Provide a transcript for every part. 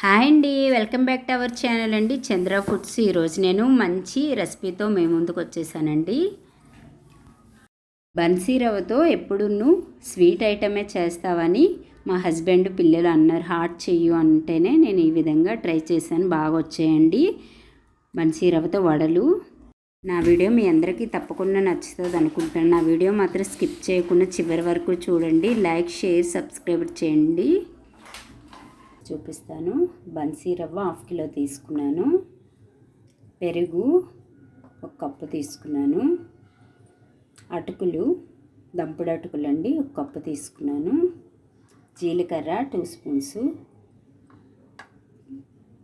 Hi అండి welcome back to our channel అండి. Chandra foods. ఈరోజు నేను మంచి రెసిపీతో మేము ముందుకు వచ్చేసానండి. బన్సీ రవ్వతో ఎప్పుడును స్వీట్ ఐటమే చేస్తావని మా హస్బెండ్ పిల్లలు అన్నారు. హాట్ చెయ్యు అంటేనే నేను ఈ విధంగా ట్రై చేశాను. బాగా వచ్చాయండి. బన్సీ రవ్వతో వడలు. నా వీడియో మీ అందరికీ తప్పకుండా నచ్చుతుంది అనుకుంటాను నా వీడియో మాత్రం స్కిప్ చేయకుండా చివరి వరకు చూడండి. లైక్ షేర్ సబ్స్క్రైబ్ చేయండి. చూపిస్తాను. బన్సీ రవ్వ హాఫ్ కిలో తీసుకున్నాను. పెరుగు ఒక కప్పు తీసుకున్నాను. అటుకులు దంపుడు అటుకులు అండి ఒక కప్పు తీసుకున్నాను. జీలకర్ర టూ స్పూన్స్.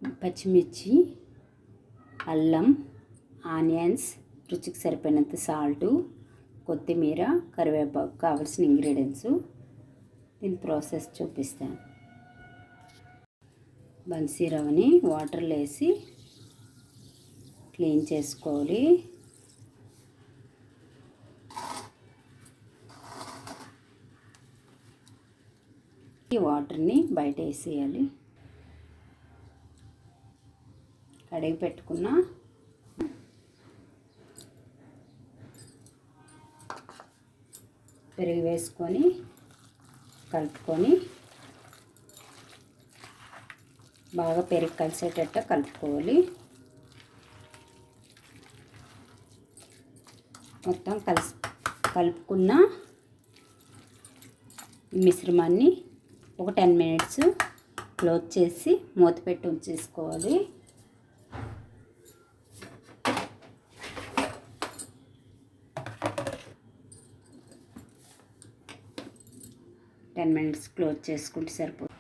పచ్చిమిర్చి అల్లం ఆనియన్స్ రుచికి సరిపోయినంత సాల్టు కొత్తిమీర కరివేపాకు కావాల్సిన ఇంగ్రీడియంట్స్. దీని ప్రాసెస్ చూపిస్తాను. బన్సీ రవ్వని వాటర్లో వేసి క్లీన్ చేసుకోవాలి. ఈ వాటర్ని బయట వేసేయాలి. కడిగి పెట్టుకున్న పెరుగు వేసుకొని కలుపుకొని బాగా పెరుగు కలిసేటట్టు కలుపుకోవాలి. మొత్తం కలిసి కలుపుకున్న మిశ్రమాన్ని ఒక టెన్ మినిట్స్ క్లోజ్ చేసి మూత పెట్టి ఉంచేసుకోవాలి. టెన్ మినిట్స్ క్లోజ్ చేసుకుంటే సరిపోతుంది.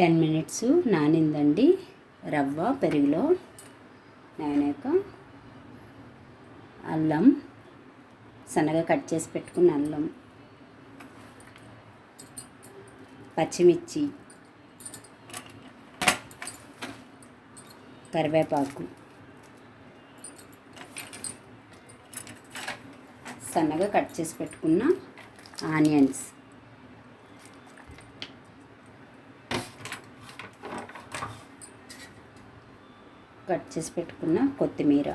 టెన్ మినిట్స్ నానిందండి. రవ్వ పెరుగులో నానాక అల్లం సన్నగా కట్ చేసి పెట్టుకున్న అల్లం పచ్చిమిర్చి కరివేపాకు సన్నగా కట్ చేసి పెట్టుకున్న ఆనియన్స్. కట్ చేసి పెట్టుకున్న కొత్తిమీర.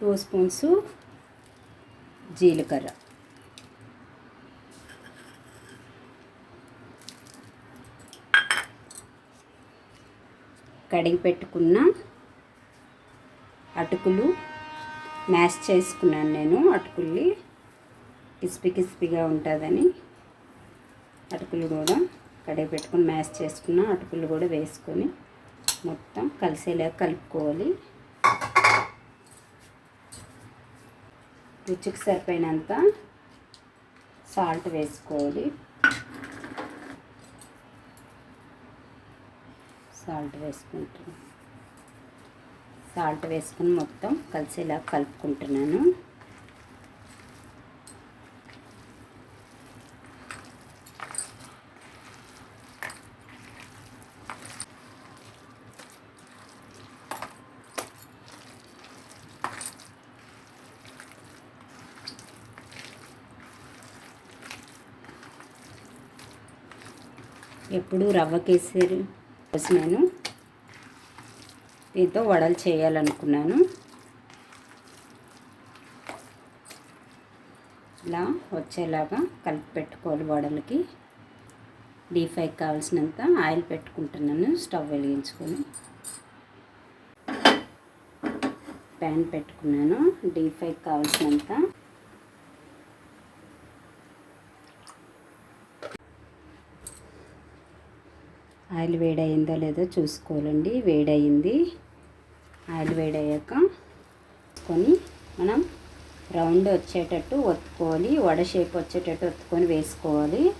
టూ స్పూన్స్ జీలకర్ర. కడిగి పెట్టుకున్న అటుకులు మ్యాష్ చేసుకున్నాను నేను అటుకుల్ని. కిస్పి క్రిస్పీగా ఉంటుందని అటుకులు కూడా కడిగి పెట్టుకొని మ్యాష్ చేసుకున్న అటుకులు కూడా వేసుకొని మొత్తం కలిసేలా కలుపుకోవాలి. రుచికి సరిపోయినంత సాల్ట్ వేసుకోవాలి. సాల్ట్ వేసుకుంటున్నాను. సాల్ట్ వేసుకుని మొత్తం కలిసేలా కలుపుకుంటున్నాను. ఎప్పుడు రవ్వ కేసరి కోసం నేను దీంతో వడలు చేయాలనుకున్నాను. ఇలా వచ్చేలాగా కలిపి పెట్టుకోవాలి వడలకి. డీప్ ఫ్రైకి కావాల్సినంత ఆయిల్ పెట్టుకుంటున్నాను స్టవ్ వెలిగించుకొని. ప్యాన్ పెట్టుకున్నాను డీప్ ఫ్రైకి కావాల్సినంత ఆయిల్ వేడయిందో లేదో చూసుకోవాలండి. వేడయింది. ఆయిల్ వేడయ్యాక కొని మనం రౌండ్ వచ్చేటట్టు ఒత్తుకోవాలి. వడ షేప్ వచ్చేటట్టు ఒత్తుకొని వేసుకోవాలి.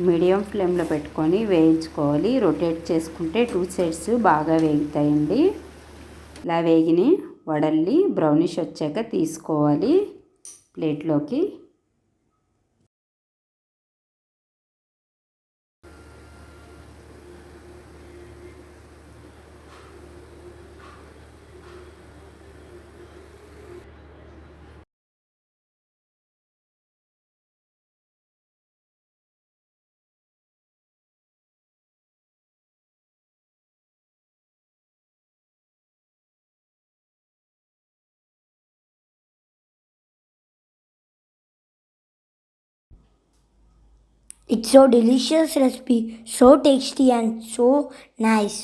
మీడియం ఫ్లేమ్లో పెట్టుకొని వేయించుకోవాలి. రొటేట్ చేసుకుంటే టూ సైడ్స్ బాగా వేగుతాయండి. ఇలా వేగిని వడల్లి బ్రౌనిష్ వచ్చాక తీసుకోవాలి ప్లేట్లోకి. It's so delicious recipe, so tasty and so nice.